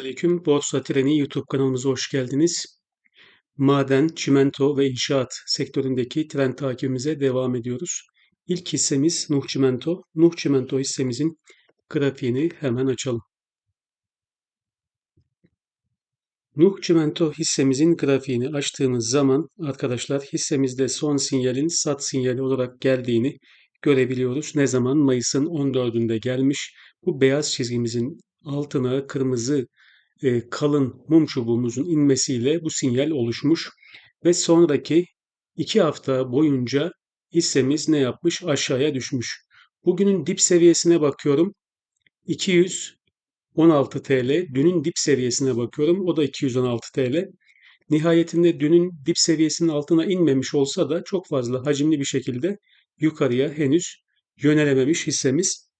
Selamünaleyküm. Borsa Treni YouTube kanalımıza hoş geldiniz. Maden, çimento ve inşaat sektöründeki trend takibimize devam ediyoruz. İlk hissemiz Nuh Çimento. Nuh Çimento hissemizin grafiğini hemen açalım. Nuh Çimento hissemizin grafiğini açtığımız zaman arkadaşlar hissemizde son sinyalin sat sinyali olarak geldiğini görebiliyoruz. Ne zaman? Mayıs'ın 14'ünde gelmiş. Bu beyaz çizgimizin altına kırmızı e, kalın mum çubuğumuzun inmesiyle bu sinyal oluşmuş ve sonraki iki hafta boyunca hissemiz ne yapmış? Aşağıya düşmüş. Bugünün dip seviyesine bakıyorum. 216 TL. Dünün dip seviyesine bakıyorum. O da 216 TL. Nihayetinde dünün dip seviyesinin altına inmemiş olsa da çok fazla hacimli bir şekilde yukarıya henüz yönelememiş hissemiz.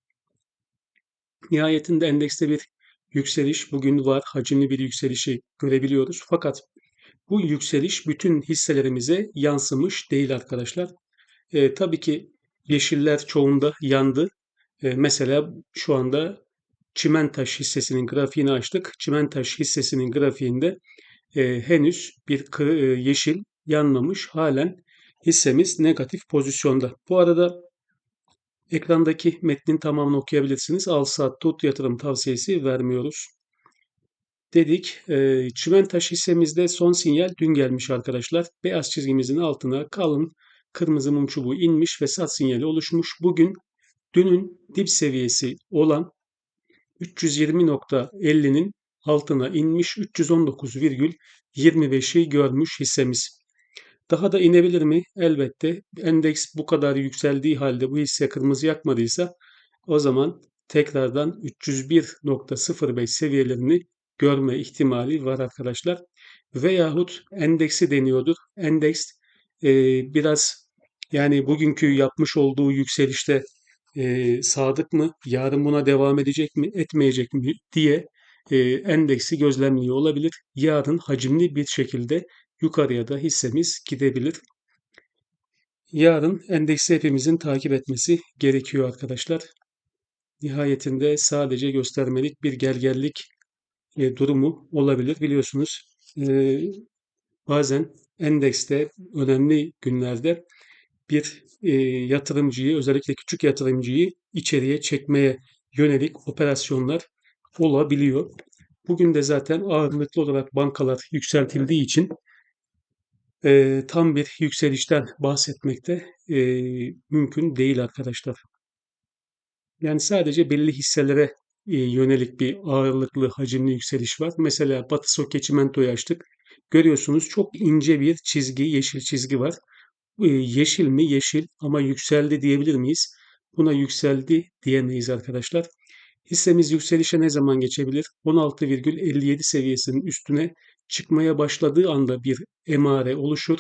Nihayetinde endekste bir yükseliş bugün var. Hacimli bir yükselişi görebiliyoruz. Fakat bu yükseliş bütün hisselerimize yansımış değil arkadaşlar. E, tabii ki yeşiller çoğunda yandı. E, mesela şu anda Çimentaş hissesinin grafiğini açtık. Çimentaş hissesinin grafiğinde e, henüz bir e, yeşil yanmamış. Halen hissemiz negatif pozisyonda. Bu arada ekrandaki metnin tamamını okuyabilirsiniz. Al saat tut yatırım tavsiyesi vermiyoruz. Dedik. E, Çimentaş hissemizde son sinyal dün gelmiş arkadaşlar. Beyaz çizgimizin altına kalın kırmızı mum çubuğu inmiş ve sat sinyali oluşmuş. Bugün dünün dip seviyesi olan 320.50'nin altına inmiş 319,25'i görmüş hissemiz. Daha da inebilir mi? Elbette. Endeks bu kadar yükseldiği halde bu hisse kırmızı yakmadıysa o zaman tekrardan 301.05 seviyelerini görme ihtimali var arkadaşlar. Veyahut endeksi deniyordur. Endeks e, biraz yani bugünkü yapmış olduğu yükselişte e, sadık mı, yarın buna devam edecek mi, etmeyecek mi diye e, endeksi gözlemliyor olabilir. Yarın hacimli bir şekilde yukarıya da hissemiz gidebilir. Yarın endeksi hepimizin takip etmesi gerekiyor arkadaşlar. Nihayetinde sadece göstermelik bir gergerlik e, durumu olabilir. Biliyorsunuz e, bazen endekste önemli günlerde bir e, yatırımcıyı özellikle küçük yatırımcıyı içeriye çekmeye yönelik operasyonlar olabiliyor. Bugün de zaten ağırlıklı olarak bankalar yükseltildiği için e, tam bir yükselişten bahsetmekte e, mümkün değil arkadaşlar. Yani sadece belli hisselere e, yönelik bir ağırlıklı hacimli yükseliş var. Mesela Batı Soke Çimento'yu açtık. Görüyorsunuz çok ince bir çizgi, yeşil çizgi var. E, yeşil mi? Yeşil ama yükseldi diyebilir miyiz? Buna yükseldi diyemeyiz arkadaşlar. Hissemiz yükselişe ne zaman geçebilir? 16,57 seviyesinin üstüne çıkmaya başladığı anda bir emare oluşur.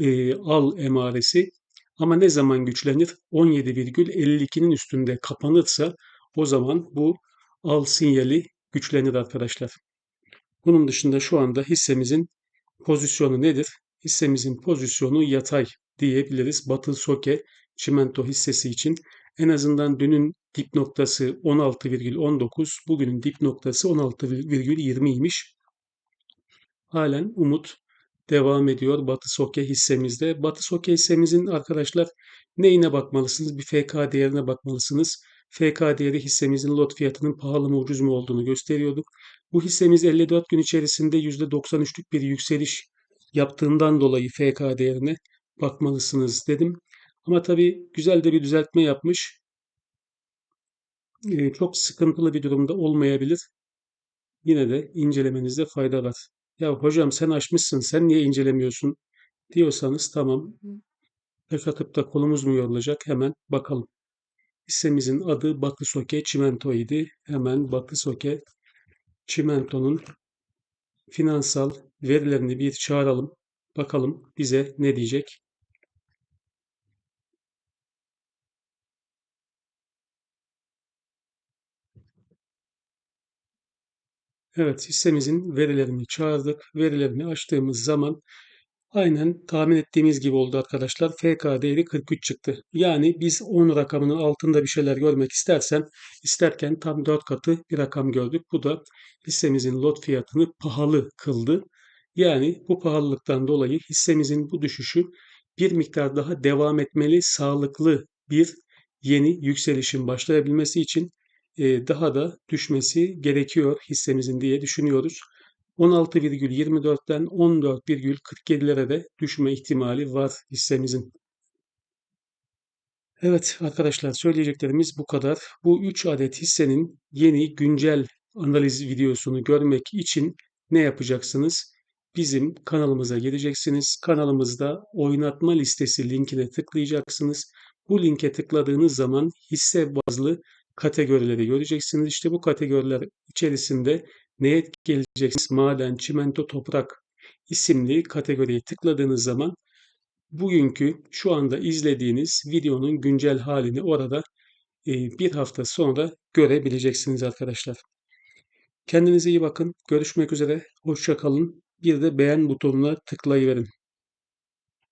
E, al emaresi. Ama ne zaman güçlenir? 17,52'nin üstünde kapanırsa o zaman bu al sinyali güçlenir arkadaşlar. Bunun dışında şu anda hissemizin pozisyonu nedir? Hissemizin pozisyonu yatay diyebiliriz. Batı Soke çimento hissesi için en azından dünün dip noktası 16,19, bugünün dip noktası 16,20'ymiş. Halen umut devam ediyor Batı Soke hissemizde. Batı Soke hissemizin arkadaşlar neyine bakmalısınız? Bir FK değerine bakmalısınız. FK değeri hissemizin lot fiyatının pahalı mı ucuz mu olduğunu gösteriyorduk. Bu hissemiz 54 gün içerisinde %93'lük bir yükseliş yaptığından dolayı FK değerine bakmalısınız dedim. Ama tabii güzel de bir düzeltme yapmış. Ee, çok sıkıntılı bir durumda olmayabilir. Yine de incelemenizde fayda var. Ya hocam sen açmışsın sen niye incelemiyorsun diyorsanız tamam. Pek atıp da kolumuz mu yorulacak hemen bakalım. Hissemizin adı Batı Soke Çimento idi. Hemen Batı Soke Çimento'nun finansal verilerini bir çağıralım. Bakalım bize ne diyecek. Evet, hissemizin verilerini çağırdık. Verilerini açtığımız zaman Aynen tahmin ettiğimiz gibi oldu arkadaşlar. FK değeri 43 çıktı. Yani biz 10 rakamının altında bir şeyler görmek istersen isterken tam 4 katı bir rakam gördük. Bu da hissemizin lot fiyatını pahalı kıldı. Yani bu pahalılıktan dolayı hissemizin bu düşüşü bir miktar daha devam etmeli, sağlıklı bir yeni yükselişin başlayabilmesi için daha da düşmesi gerekiyor hissemizin diye düşünüyoruz. 16,24'ten 14,47'lere de düşme ihtimali var hissemizin. Evet arkadaşlar söyleyeceklerimiz bu kadar. Bu 3 adet hissenin yeni güncel analiz videosunu görmek için ne yapacaksınız? Bizim kanalımıza geleceksiniz. Kanalımızda oynatma listesi linkine tıklayacaksınız. Bu linke tıkladığınız zaman hisse bazlı kategorileri göreceksiniz. İşte bu kategoriler içerisinde neye geleceksiniz? Maden, çimento, toprak isimli kategoriye tıkladığınız zaman bugünkü şu anda izlediğiniz videonun güncel halini orada e, bir hafta sonra görebileceksiniz arkadaşlar. Kendinize iyi bakın. Görüşmek üzere. Hoşça kalın. Bir de beğen butonuna tıklayıverin.